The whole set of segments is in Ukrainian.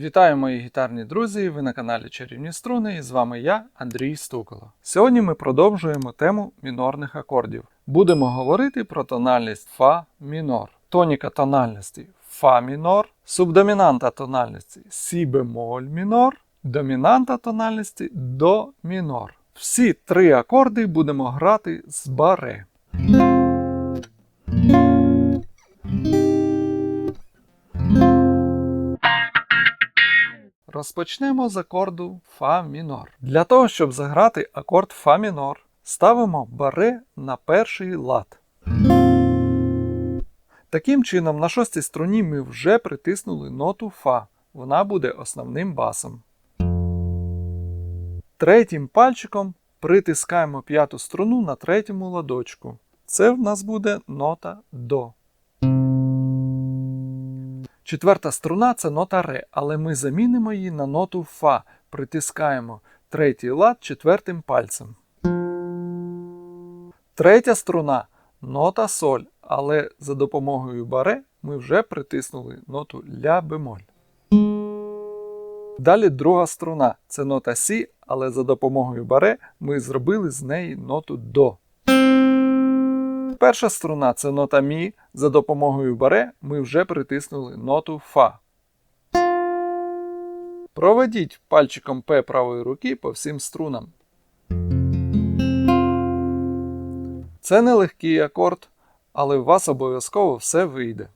Вітаю мої гітарні друзі! Ви на каналі Чарівні Струни і з вами я, Андрій Стуколо. Сьогодні ми продовжуємо тему мінорних акордів. Будемо говорити про тональність Фа мінор, тоніка тональності Фа мінор, субдомінанта тональності Сі бемоль мінор, домінанта тональності До мінор. Всі три акорди будемо грати з баре. Розпочнемо з акорду Фа мінор. Для того, щоб заграти акорд Фа мінор, ставимо баре на перший лад. Таким чином, на шостій струні ми вже притиснули ноту Фа. Вона буде основним басом. Третім пальчиком притискаємо п'яту струну на третьому ладочку. Це в нас буде нота До. Четверта струна це нота ре, але ми замінимо її на ноту Фа. Притискаємо третій лад четвертим пальцем. Третя струна нота соль, але за допомогою баре ми вже притиснули ноту ля бемоль. Далі друга струна це нота Сі, але за допомогою баре ми зробили з неї ноту До. Перша струна це нота Мі. За допомогою баре ми вже притиснули ноту Фа. Проведіть пальчиком П правої руки по всім струнам. Це нелегкий акорд, але у вас обов'язково все вийде.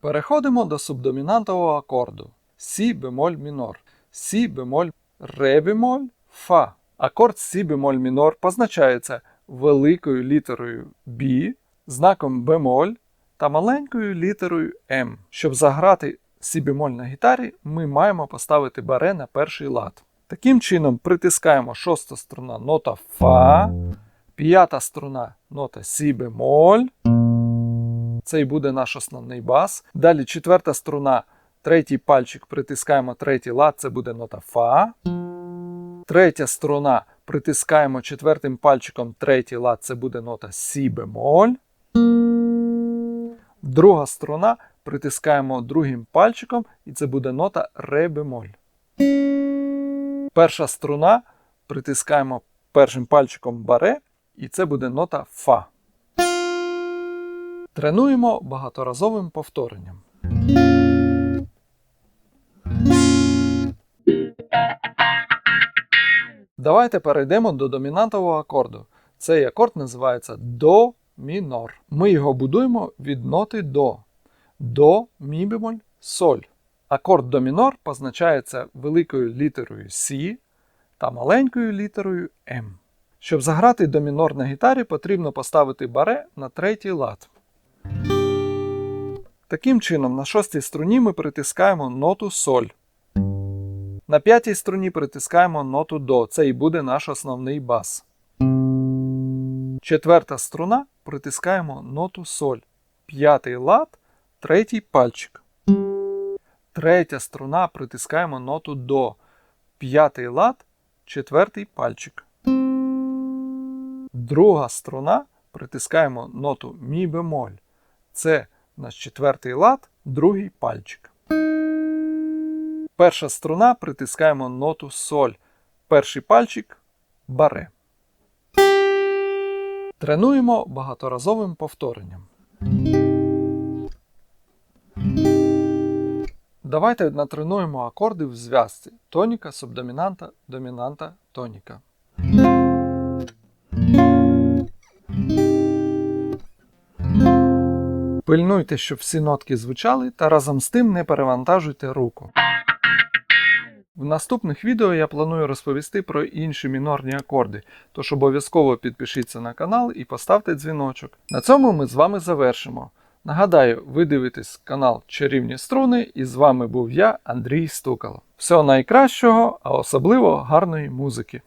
Переходимо до субдомінантового акорду Сі бемоль мінор. Сі бемоль ре бемоль фа. Акорд Сі бемоль мінор позначається великою літерою B, знаком бемоль та маленькою літерою М. Щоб заграти Сі бемоль на гітарі, ми маємо поставити баре на перший лад. Таким чином притискаємо шоста струна нота Фа, п'ята струна нота Сі бемоль. Це буде наш основний бас. Далі четверта струна, третій пальчик притискаємо третій лад, це буде нота Фа. Третя струна притискаємо четвертим пальчиком третій лад, це буде нота Сі бемоль. Друга струна притискаємо другим пальчиком, і це буде нота ре бемоль. Перша струна притискаємо першим пальчиком баре, і це буде нота Фа. Тренуємо багаторазовим повторенням. Давайте перейдемо до домінантового акорду. Цей акорд називається до мінор. Ми його будуємо від ноти до. До, мі бемоль, соль. Акорд до мінор позначається великою літерою Сі та маленькою літерою М. Щоб заграти до мінор на гітарі, потрібно поставити баре на третій лад. Таким чином, на шостій струні ми притискаємо ноту соль. На п'ятій струні притискаємо ноту до. Це і буде наш основний бас. Четверта струна притискаємо ноту соль. П'ятий лад, третій пальчик. Третя струна притискаємо ноту до. П'ятий лад, четвертий пальчик. Друга струна притискаємо ноту мі бемоль. Це наш четвертий лад, другий пальчик. Перша струна притискаємо ноту соль. Перший пальчик баре. Тренуємо багаторазовим повторенням. Давайте натренуємо акорди в зв'язці. Тоніка, субдомінанта, домінанта, тоніка. Пильнуйте, щоб всі нотки звучали, та разом з тим не перевантажуйте руку. В наступних відео я планую розповісти про інші мінорні акорди, тож обов'язково підпишіться на канал і поставте дзвіночок. На цьому ми з вами завершимо. Нагадаю, ви дивитесь канал Чарівні Струни, і з вами був я, Андрій Стукало. Всього найкращого, а особливо гарної музики.